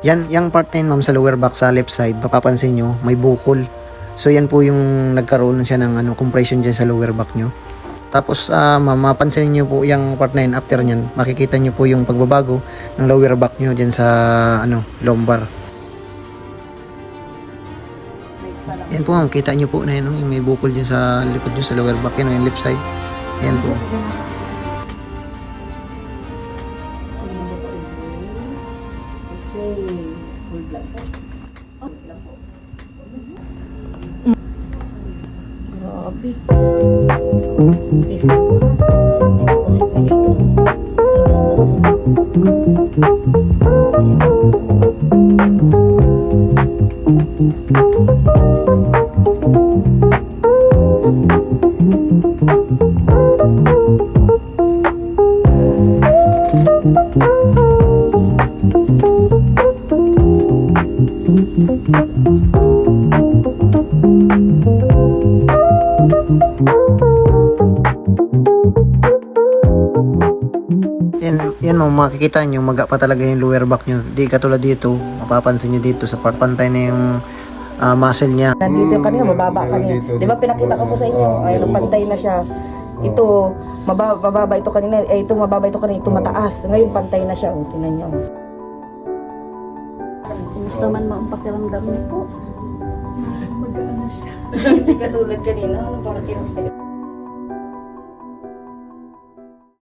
Yan, yung part na yun, ma'am, sa lower back sa left side, mapapansin nyo, may bukol. So, yan po yung nagkaroon siya ng ano, compression dyan sa lower back nyo. Tapos, ah, ma'am, mapansin nyo po yung part na yun, after nyan, makikita nyo po yung pagbabago ng lower back nyo dyan sa, ano, lumbar. Yan po, ma'am, kita nyo po na yun, may bukol dyan sa likod nyo, sa lower back, yun, yung left side. Yan po. Grabe. Tis na po ha. Kasi pwede ito. Inis lang. Yan, yan mo, makikita nyo, maga pa talaga yung lower back nyo. Di katulad dito, mapapansin nyo dito, sa part pantay na yung ah, muscle niya. Nandito yung kanina, mababa kanina. Di ba pinakita ko po sa inyo, ay pantay na siya. Ito, mababa, mababa ito kanina, eh ito mababa ito kanina, ito mataas. Ngayon pantay na siya, oh, tinan niyo. Kumusta man ma ang pakiramdam niyo po? Magaan na siya. Hindi katulad kanina, ano parang kinakaya.